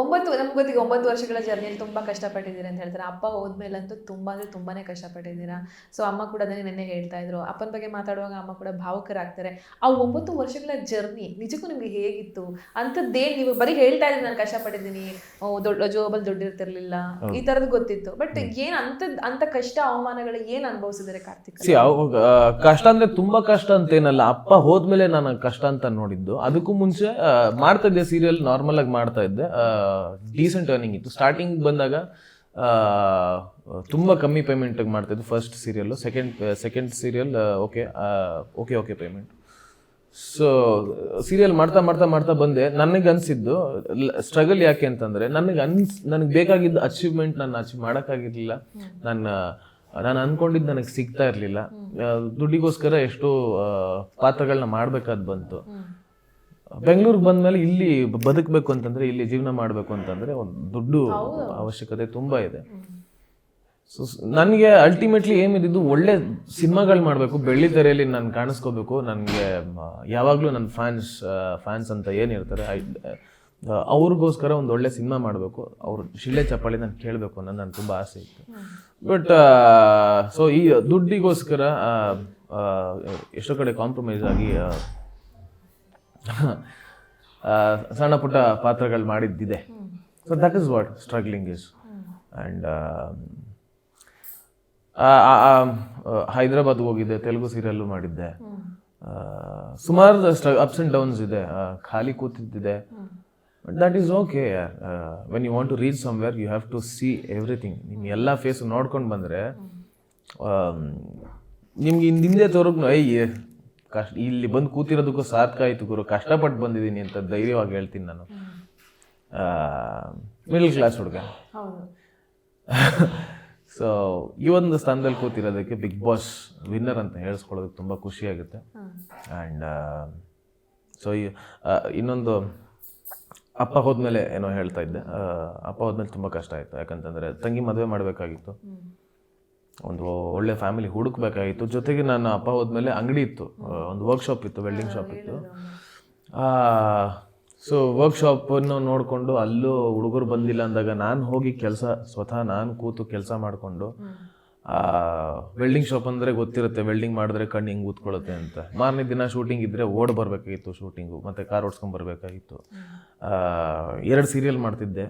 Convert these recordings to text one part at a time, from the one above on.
ಒಂಬತ್ತು ನಮ್ಗೆ ಗೊತ್ತಿಗೆ ಒಂಬತ್ತು ವರ್ಷಗಳ ಜರ್ನಿಯಲ್ಲಿ ತುಂಬ ಕಷ್ಟಪಟ್ಟಿದ್ದೀರಾ ಅಂತ ಹೇಳ್ತಾರೆ. ಅಪ್ಪ ಹೋದ್ಮೇಲಂತೂ ತುಂಬ ಅಂದರೆ ತುಂಬಾ ಕಷ್ಟಪಟ್ಟಿದ್ದೀರಾ? ಸೊ ಅಮ್ಮ ಕೂಡ ಅದನ್ನೇ ನೆನ್ನೆ ಹೇಳ್ತಾ ಇದ್ರು. ಅಪ್ಪನ ಬಗ್ಗೆ ಮಾತಾಡುವಾಗ ಅಮ್ಮ ಕೂಡ ಭಾವುಕರಾಗ್ತಾರೆ. ಆ ಒಂಬತ್ತು ವರ್ಷಗಳ ಜರ್ನಿ ನಿಜಕ್ಕೂ ನಿಮಗೆ ಹೇಗಿತ್ತು? ಅಂಥದ್ದೇ ನೀವು ಬರೀ ಹೇಳ್ತಾ ಇದ್ದೀನಿ ನಾನು ಕಷ್ಟಪಟ್ಟಿದ್ದೀನಿ. ದೊಡ್ಡ ಜೋಬಲ್ಲಿ ದುಡ್ಡಿರ್ತಿರ್ಲಿಲ್ಲ. ಈ ಥರದ್ದು ಗೊತ್ತಿತ್ತು. ಬಟ್ ಏನು ಅಂಥದ್ದು ಅಂಥ ಕಷ್ಟ ಅವಮಾನಗಳು ಏನು ಅನುಭವಿಸಿದ್ದಾರೆ ಕಾರ್ತಿಕ್? ಕಷ್ಟ ಅಂದ್ರೆ ತುಂಬಾ ಕಷ್ಟ ಅಂತ ಏನಲ್ಲ. ಅಪ್ಪ ಹೋದ್ಮೇಲೆ ನಾನು ಕಷ್ಟ ಅಂತ ನೋಡಿದ್ದು. ಅದಕ್ಕೂ ಮುಂಚೆ ಮಾಡ್ತಾ ಇದ್ದೆ ಸೀರಿಯಲ್ ನಾರ್ಮಲ್ ಆಗಿ ಮಾಡ್ತಾ ಇದ್ದೆ. ಡೀಸೆಂಟ್ ಅರ್ನಿಂಗ್ ಇತ್ತು. ಸ್ಟಾರ್ಟಿಂಗ್ ಬಂದಾಗ ತುಂಬ ಕಮ್ಮಿ ಪೇಮೆಂಟ್ ಮಾಡ್ತಾ ಇದ್ದು first serial second second serial okay okay okay payment so serial ಮಾಡ್ತಾ ಮಾಡ್ತಾ ಮಾಡ್ತಾ ಬಂದೆ. ನನಗೆ ಅನಿಸಿದ್ದು ಸ್ಟ್ರಗಲ್ ಯಾಕೆ ಅಂತಂದರೆ ನನಗೆ ಅನ್ಸ್ ನನಗೆ ಬೇಕಾಗಿದ್ದ ಅಚೀವ್ಮೆಂಟ್ ನಾನು ಅಚೀವ್ ಮಾಡೋಕ್ಕಾಗಿರಲಿಲ್ಲ. ನನ್ನ ನಾನು ಅಂದ್ಕೊಂಡಿದ್ದು ನನಗೆ ಸಿಗ್ತಾ ಇರಲಿಲ್ಲ. ದುಡ್ಡಿಗೋಸ್ಕರ ಎಷ್ಟೋ ಪಾತ್ರಗಳನ್ನ ಮಾಡಬೇಕಾದ್ ಬಂತು. ಬೆಂಗಳೂರಿಗೆ ಬಂದಮೇಲೆ ಇಲ್ಲಿ ಬದುಕಬೇಕು ಅಂತಂದರೆ ಇಲ್ಲಿ ಜೀವನ ಮಾಡಬೇಕು ಅಂತಂದರೆ ಒಂದು ದುಡ್ಡು ಅವಶ್ಯಕತೆ ತುಂಬ ಇದೆ. ಸೊ ನನಗೆ ಅಲ್ಟಿಮೇಟ್ಲಿ ಏನಿದ್ದು ಒಳ್ಳೆ ಸಿನಿಮಾಗಳು ಮಾಡಬೇಕು ಬೆಳ್ಳಿ ತೆರೆಯಲ್ಲಿ ನಾನು ಕಾಣಿಸ್ಕೋಬೇಕು ನನಗೆ ಯಾವಾಗಲೂ ನನ್ನ ಫ್ಯಾನ್ಸ್ ಫ್ಯಾನ್ಸ್ ಅಂತ ಏನಿರ್ತಾರೆ ಅವ್ರಿಗೋಸ್ಕರ ಒಂದು ಒಳ್ಳೆ ಸಿನಿಮಾ ಮಾಡಬೇಕು ಅವ್ರ ಶಿಳ್ಳೆ ಚಪ್ಪಾಳಿ ನಾನು ಕೇಳಬೇಕು ಅನ್ನೋದು ನನ್ನ ತುಂಬ ಆಸೆ ಇತ್ತು. ಬಟ್ ಸೊ ಈ ದುಡ್ಡಿಗೋಸ್ಕರ ಎಷ್ಟೋ ಕಡೆ ಕಾಂಪ್ರಮೈಸ್ ಆಗಿ ಸಣ್ಣ ಪುಟ್ಟ ಪಾತ್ರಗಳು ಮಾಡಿದ್ದಿದೆ. So that is what struggling is and Hyderabad ಹೋಗಿದ್ದೆ, ತೆಲುಗು ಸೀರಿಯಲ್ಲು ಮಾಡಿದ್ದೆ. ಸುಮಾರು ಅಪ್ಸ್ ಆ್ಯಂಡ್ ಡೌನ್ಸ್ ಇದೆ. ಖಾಲಿ ಕೂತಿದ್ದಿದೆ. But that is okay when you want to reach somewhere you have to see everything ನಿಮ್ಮ ಎಲ್ಲ ಫೇಸ್ ನೋಡ್ಕೊಂಡು ಬಂದರೆ ನಿಮ್ಗೆ ಹಿಂದೆ ತೋರಕ್ ಐ ಕಷ್ಟ ಇಲ್ಲಿ ಬಂದು ಕೂತಿರೋದಕ್ಕೂ ಸಾರ್ಥಕ ಆಯಿತು ಗುರು. ಕಷ್ಟಪಟ್ಟು ಬಂದಿದ್ದೀನಿ ಅಂತ ಧೈರ್ಯವಾಗಿ ಹೇಳ್ತೀನಿ ನಾನು. ಮಿಡಲ್ ಕ್ಲಾಸ್ ಹುಡುಗ. ಸೊ ಈ ಒಂದು ಸ್ಥಾನದಲ್ಲಿ ಕೂತಿರೋದಕ್ಕೆ ಬಿಗ್ ಬಾಸ್ ವಿನ್ನರ್ ಅಂತ ಹೇಳಿಸ್ಕೊಳ್ಳೋದಕ್ಕೆ ತುಂಬ ಖುಷಿಯಾಗುತ್ತೆ ಆ್ಯಂಡ್ ಸೊ ಈ ಇನ್ನೊಂದು ಅಪ್ಪ ಹೋದ್ಮೇಲೆ ಏನೋ ಹೇಳ್ತಾ ಇದ್ದೆ. ಅಪ್ಪ ಹೋದ್ಮೇಲೆ ತುಂಬ ಕಷ್ಟ ಆಯಿತು. ಯಾಕಂತಂದರೆ ತಂಗಿ ಮದುವೆ ಮಾಡಬೇಕಾಗಿತ್ತು. ಒಂದು ಒಳ್ಳೆ ಫ್ಯಾಮಿಲಿ ಹುಡುಕ್ಬೇಕಾಗಿತ್ತು. ಜೊತೆಗೆ ನನ್ನ ಅಪ್ಪ ಹೋದ್ಮೇಲೆ ಅಂಗಡಿ ಇತ್ತು. ಒಂದು ವರ್ಕ್ಶಾಪ್ ಇತ್ತು ವೆಲ್ಡಿಂಗ್ ಶಾಪ್ ಇತ್ತು. ಸೊ ವರ್ಕ್ಶಾಪನ್ನು ನೋಡಿಕೊಂಡು ಅಲ್ಲೂ ಹುಡುಗರು ಬಂದಿಲ್ಲ ಅಂದಾಗ ನಾನು ಹೋಗಿ ಕೆಲಸ, ಸ್ವತಃ ನಾನು ಕೂತು ಕೆಲಸ ಮಾಡಿಕೊಂಡು ವೆಲ್ಡಿಂಗ್ ಶಾಪ್ ಅಂದರೆ ಗೊತ್ತಿರುತ್ತೆ ವೆಲ್ಡಿಂಗ್ ಮಾಡಿದ್ರೆ ಕಣ್ಣು ಹಿಂಗೆ ಕೂತ್ಕೊಳ್ಳುತ್ತೆ ಅಂತ. ಮಾರನೇ ದಿನ ಶೂಟಿಂಗ್ ಇದ್ದರೆ ಓಡ್ ಬರಬೇಕಾಗಿತ್ತು ಶೂಟಿಂಗು ಮತ್ತು ಕಾರ್ ಓಡಿಸ್ಕೊಂಡು ಬರಬೇಕಾಗಿತ್ತು. ಎರಡು ಸೀರಿಯಲ್ ಮಾಡ್ತಿದ್ದೆ.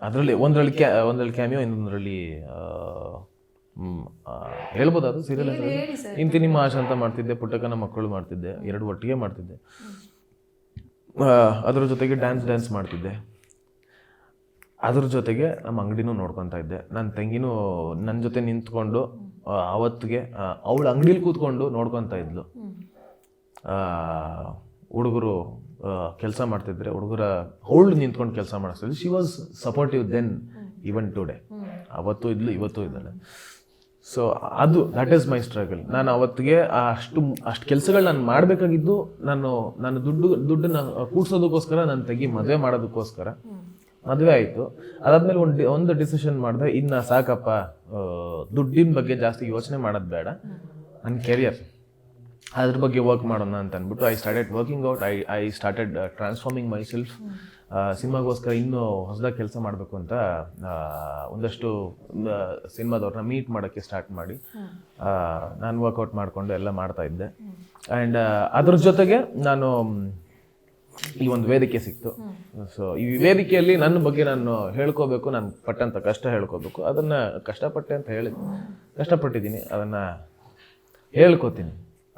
ಅದರಲ್ಲಿ ಒಂದರಲ್ಲಿ ಕ್ಯಾ, ಒಂದರಲ್ಲಿ ಕ್ಯಾಮಿಯೋ ಇನ್ನೊಂದರಲ್ಲಿ ಹೇಳ್ಬೋದು ಅದು ಸೀರಿಯಲ್ ಇಂತಿ ನಿಮ್ಮ ಆಶಾ ಅಂತ ಮಾಡ್ತಿದ್ದೆ ಪುಟ್ಟಕ್ಕನ ಮಕ್ಕಳು ಮಾಡ್ತಿದ್ದೆ ಎರಡು ಒಟ್ಟಿಗೆ ಮಾಡ್ತಿದ್ದೆ. ಅದ್ರ ಜೊತೆಗೆ ಡ್ಯಾನ್ಸ್ ಡ್ಯಾನ್ಸ್ ಮಾಡ್ತಿದ್ದೆ. ಅದ್ರ ಜೊತೆಗೆ ನಮ್ಮ ಅಂಗಡಿನೂ ನೋಡ್ಕೊತಾ ಇದ್ದೆ. ನನ್ನ ತಂಗಿನೂ ನನ್ನ ಜೊತೆ ನಿಂತ್ಕೊಂಡು ಅವತ್ತಿಗೆ ಅವಳು ಅಂಗಡಿಲಿ ಕೂತ್ಕೊಂಡು ನೋಡ್ಕೊತಾ ಇದ್ಲು. ಹುಡುಗರು ಕೆಲಸ ಮಾಡ್ತಿದ್ರೆ ಹುಡುಗರ ಹೋಲ್ಡ್ ನಿಂತ್ಕೊಂಡು ಕೆಲಸ ಮಾಡಿಸ್ತಿದ್ರು. She was supportive then even today ಅವತ್ತು ಇದ್ಲು ಇವತ್ತು ಇದ್ದಾಳೆ. ಸೊ ಅದು ದಟ್ ಈಸ್ ಮೈ ಸ್ಟ್ರಗಲ್ ನಾನು ಅವತ್ತಿಗೆ ಅಷ್ಟು ಅಷ್ಟು ಕೆಲಸಗಳು ನಾನು ಮಾಡಬೇಕಾಗಿದ್ದು, ನಾನು ನನ್ನ ದುಡ್ಡು, ದುಡ್ಡನ್ನ ಕೂಡ್ಸೋದಕ್ಕೋಸ್ಕರ ನಾನು ತೆಗಿ ಮದುವೆ ಮಾಡೋದಕ್ಕೋಸ್ಕರ ಮದುವೆ ಆಯಿತು. ಅದಾದ್ಮೇಲೆ ಒಂದು ಒಂದು ಡಿಸಿಷನ್ ಮಾಡಿದೆ, ಇನ್ನು ಸಾಕಪ್ಪ ದುಡ್ಡಿನ ಬಗ್ಗೆ ಜಾಸ್ತಿ ಯೋಚನೆ ಮಾಡೋದು ಬೇಡ. ನನ್ನ ಕೆರಿಯರ್ ಅದ್ರ ಬಗ್ಗೆ ವರ್ಕ್ ಮಾಡೋಣ ಅಂತ ಅಂದ್ಬಿಟ್ಟು I started working out I I started transforming myself ಸಿನಿಮಾಗೋಸ್ಕರ ಇನ್ನೂ ಹೊಸದಾಗಿ ಕೆಲಸ ಮಾಡಬೇಕು ಅಂತ ಒಂದಷ್ಟು ಸಿನಿಮಾದವ್ರನ್ನ ಮೀಟ್ ಮಾಡೋಕ್ಕೆ ಸ್ಟಾರ್ಟ್ ಮಾಡಿ. ನಾನು ವರ್ಕೌಟ್ ಮಾಡಿಕೊಂಡು ಎಲ್ಲ ಮಾಡ್ತಾ ಇದ್ದೆ. ಆ್ಯಂಡ್ ಅದ್ರ ಜೊತೆಗೆ ನಾನು ಈ ಒಂದು ವೇದಿಕೆ ಸಿಕ್ತು. ಸೊ ಈ ವೇದಿಕೆಯಲ್ಲಿ ನನ್ನ ಬಗ್ಗೆ ನಾನು ಹೇಳ್ಕೋಬೇಕು ನಾನು ಪಟ್ಟಂತ ಕಷ್ಟ ಹೇಳ್ಕೋಬೇಕು. ಅದನ್ನು ಕಷ್ಟಪಟ್ಟೆ ಅಂತ ಹೇಳಿ ಕಷ್ಟಪಟ್ಟಿದ್ದೀನಿ. ಅದನ್ನು ಹೇಳ್ಕೋತೀನಿ.